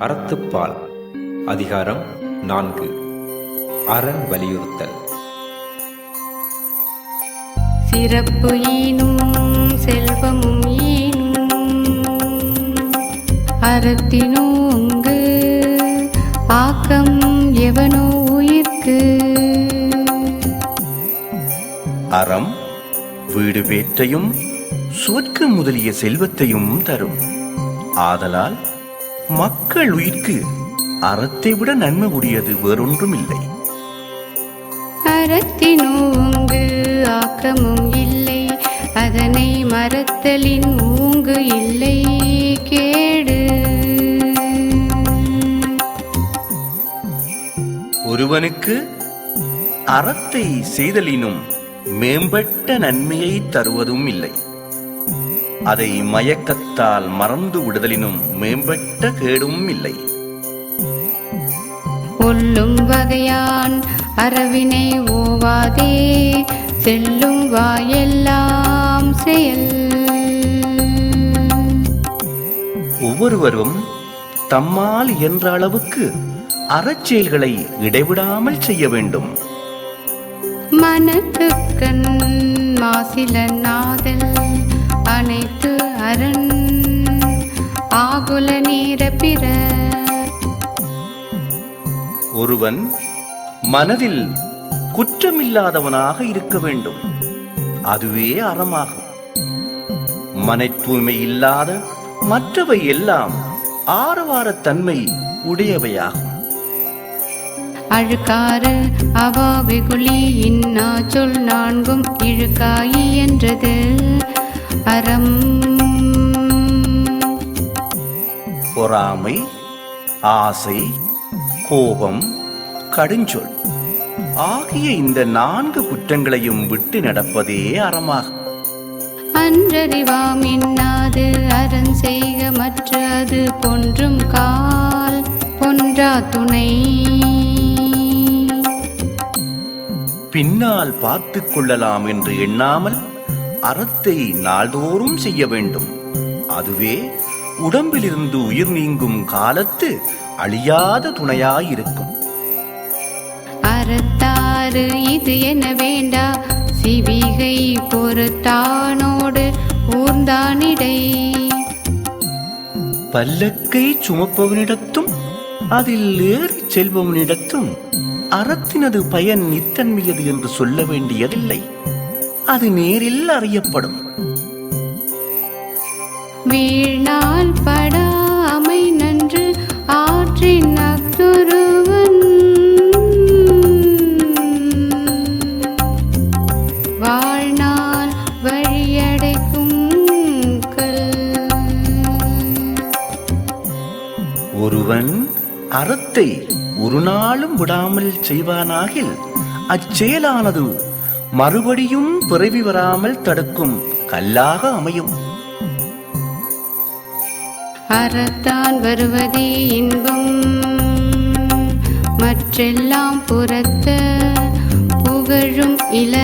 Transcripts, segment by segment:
அறத்துப்பால். அதிகாரம் நான்கு. அரண் வலியுறுத்தல். சிறப்பு ஈனும் செல்வமும் ஈனும் அறத்தினோங்கு ஆக்கம் எவனோ உயிர்க்கு. அறம் வீடு பேற்றையும் சுவர்க்கு முதலிய செல்வத்தையும் தரும். ஆதலால் மக்கள் உயிர்க்கு அறத்தை விட நன்மை உடையது வேறொன்றும் இல்லை அறத்தினோங்கு ஆக்கமும் இல்லை அதனை மறத்தலின் ஊங்கு இல்லை கேடு. ஒருவனுக்கு அறத்தை செய்தலினும் மேம்பட்ட நன்மையை தருவதும் இல்லை. அதை மயக்கத்தால் மறந்து விடுதலினும் மேம்பட்ட கேடும் இல்லை. கொல்லும் வகையான் அறவினை ஓவாதே செல்லும் வாயெல்லாம் செயல். ஒவ்வொருவரும் தம்மால் இயன்ற அளவுக்கு அறச்செயல்களை இடைவிடாமல் செய்ய வேண்டும். மனத்துக்கண் மாசில நாதல் ஒருவன் மனதில் குற்றமில்லாதவனாக இருக்க வேண்டும். அதுவே அறமாகும். மனை தூய்மை இல்லாத மற்றவை எல்லாம் ஆரவாரத்தன்மை உடையவையாகும். அழுக்காறு அவாவிகுளி இன்னா சொல் நான்கும் இழுக்காயி என்றது. அறம் பொறாமை ஆசை கோபம் கடுஞ்சொல். ஆகிய இந்த நான்கு குற்றங்களையும் விட்டு நடப்பதே அறமாகும் அன்றறிவாம் இன்னாது அரண் செய்க மற்ற அது பொன்றும் கால் பொன்றா துணை. பின்னால் பார்த்துக் கொள்ளலாம் என்று எண்ணாமல் அறத்தை நாள்தோறும் செய்ய வேண்டும். அதுவே உடம்பிலிருந்து உயிர் நீங்கும் காலத்து அழியாத துணையாயிருக்கும் அறத்தாறு இது என வேண்டா? சிவிகை பொறுத்தானோடு ஊர்ந்தானிடை. பல்லக்கை சுமப்பவனிடத்தும் அதில் ஏறிச் செல்பவனிடத்தும் அறத்தினது பயன் நித்தன்மையது என்று சொல்ல வேண்டியதில்லை. அது நேரில் அறியப்படும். வீழ்நாள் படாமை அறத்தை ஒரு நாளும் விடாமல் செய்வானாகில் அச்செயலானது மறுபடியும் பிறவி வராமல் தடுக்கும் கல்லாக அமையும். அறத்தான் வருவதே இன்பம். மற்றெல்லாம் புறத்த புகழும் இல.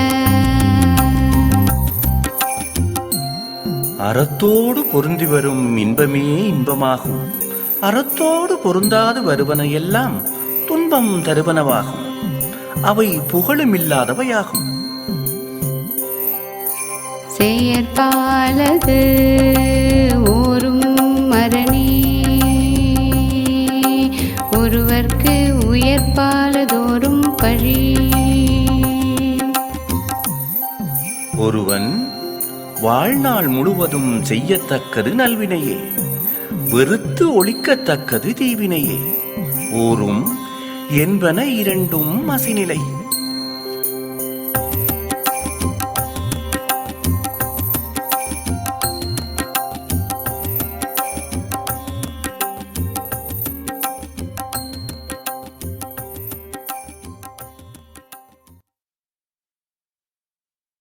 அறத்தோடு பொருந்தி வரும் இன்பமே இன்பமாகும். அறத்தோடு பொருந்தாது வருவன எல்லாம் துன்பம் தருவனவாகும். அவை புகழுமில்லாதவையாகும். செயற்பாலது ஓரும் மரணி. ஒருவர்க்கு உயர்பாலதோறும் பழி. ஒருவன் வாழ்நாள் முழுவதும் செய்யத்தக்கது நல்வினையே. வெறுத்து ஒழிக்கத்தக்கது தீவினையே. ஓரும் என்பன இரண்டும் மசிநிலை